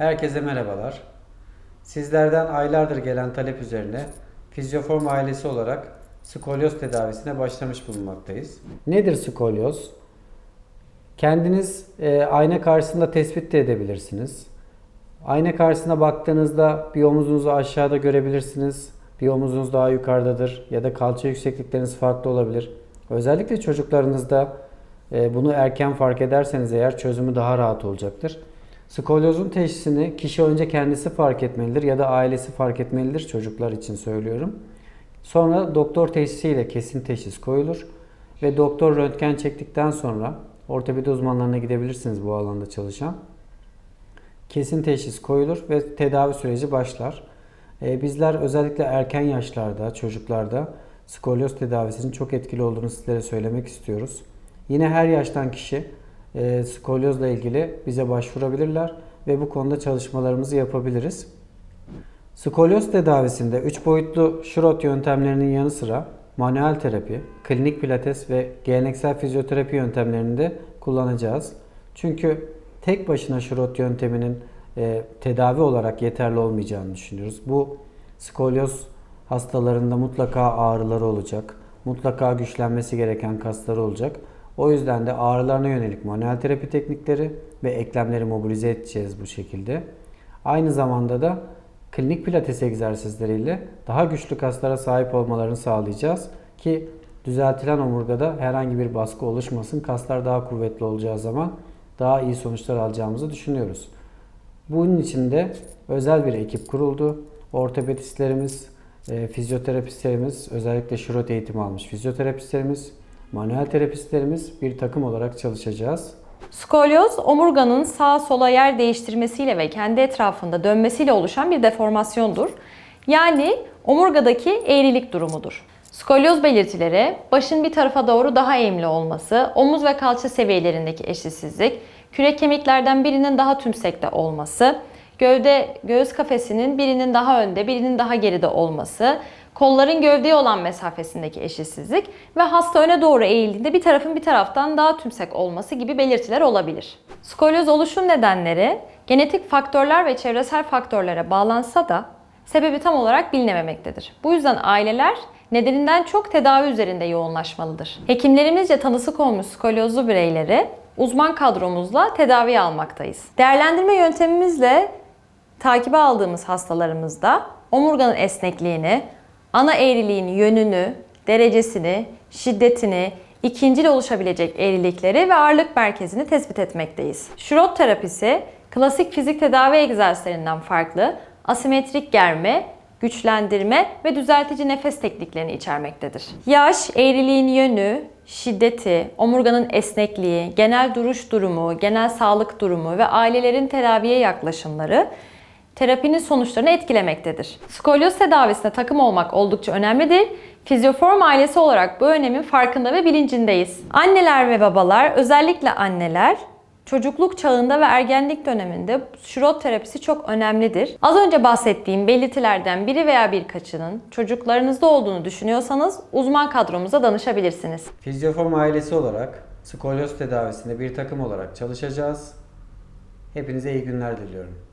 Herkese merhabalar. Sizlerden aylardır gelen talep üzerine Fizyoform ailesi olarak skolyoz tedavisine başlamış bulunmaktayız. Nedir skolyoz? Kendiniz e, ayna karşısında tespit de edebilirsiniz. Ayna karşısına baktığınızda bir omuzunuzu aşağıda görebilirsiniz. Bir omuzunuz daha yukarıdadır ya da kalça yükseklikleriniz farklı olabilir. Özellikle çocuklarınızda e, bunu erken fark ederseniz eğer çözümü daha rahat olacaktır. Skolyozun teşhisini kişi önce kendisi fark etmelidir ya da ailesi fark etmelidir çocuklar için söylüyorum. Sonra doktor teşhisiyle kesin teşhis koyulur ve doktor röntgen çektikten sonra ortopedi uzmanlarına gidebilirsiniz bu alanda çalışan. Kesin teşhis koyulur ve tedavi süreci başlar. Ee, bizler özellikle erken yaşlarda, çocuklarda skolyoz tedavisinin çok etkili olduğunu sizlere söylemek istiyoruz. Yine her yaştan kişi e, skolyozla ilgili bize başvurabilirler ve bu konuda çalışmalarımızı yapabiliriz. Skolyoz tedavisinde 3 boyutlu şurot yöntemlerinin yanı sıra manuel terapi, klinik pilates ve geleneksel fizyoterapi yöntemlerini de kullanacağız. Çünkü tek başına şurot yönteminin e, tedavi olarak yeterli olmayacağını düşünüyoruz. Bu skolyoz hastalarında mutlaka ağrıları olacak. Mutlaka güçlenmesi gereken kasları olacak. O yüzden de ağrılarına yönelik manuel terapi teknikleri ve eklemleri mobilize edeceğiz bu şekilde. Aynı zamanda da klinik pilates egzersizleriyle daha güçlü kaslara sahip olmalarını sağlayacağız ki düzeltilen omurgada herhangi bir baskı oluşmasın. Kaslar daha kuvvetli olacağı zaman daha iyi sonuçlar alacağımızı düşünüyoruz. Bunun için de özel bir ekip kuruldu. Ortopedistlerimiz, e, fizyoterapistlerimiz, özellikle şirot eğitimi almış fizyoterapistlerimiz, manuel terapistlerimiz bir takım olarak çalışacağız. Skolyoz, omurganın sağa sola yer değiştirmesiyle ve kendi etrafında dönmesiyle oluşan bir deformasyondur. Yani omurgadaki eğrilik durumudur. Skolyoz belirtileri başın bir tarafa doğru daha eğimli olması, omuz ve kalça seviyelerindeki eşitsizlik, kürek kemiklerden birinin daha tümsekte olması, gövde göğüs kafesinin birinin daha önde, birinin daha geride olması, kolların gövdeye olan mesafesindeki eşitsizlik ve hasta öne doğru eğildiğinde bir tarafın bir taraftan daha tümsek olması gibi belirtiler olabilir. Skolyoz oluşum nedenleri genetik faktörler ve çevresel faktörlere bağlansa da sebebi tam olarak bilinememektedir. Bu yüzden aileler nedeninden çok tedavi üzerinde yoğunlaşmalıdır. Hekimlerimizce tanısı konmuş skolyozlu bireyleri uzman kadromuzla tedavi almaktayız. Değerlendirme yöntemimizle takibe aldığımız hastalarımızda omurganın esnekliğini, ana eğriliğin yönünü, derecesini, şiddetini, ikincil oluşabilecek eğrilikleri ve ağırlık merkezini tespit etmekteyiz. Şurot terapisi klasik fizik tedavi egzersizlerinden farklı asimetrik germe, güçlendirme ve düzeltici nefes tekniklerini içermektedir. Yaş, eğriliğin yönü, şiddeti, omurganın esnekliği, genel duruş durumu, genel sağlık durumu ve ailelerin tedaviye yaklaşımları terapinin sonuçlarını etkilemektedir. Skolyoz tedavisinde takım olmak oldukça önemlidir. Fizyoform ailesi olarak bu önemin farkında ve bilincindeyiz. Anneler ve babalar, özellikle anneler çocukluk çağında ve ergenlik döneminde şurot terapisi çok önemlidir. Az önce bahsettiğim belirtilerden biri veya birkaçının çocuklarınızda olduğunu düşünüyorsanız uzman kadromuza danışabilirsiniz. Fizyoform ailesi olarak skolyoz tedavisinde bir takım olarak çalışacağız. Hepinize iyi günler diliyorum.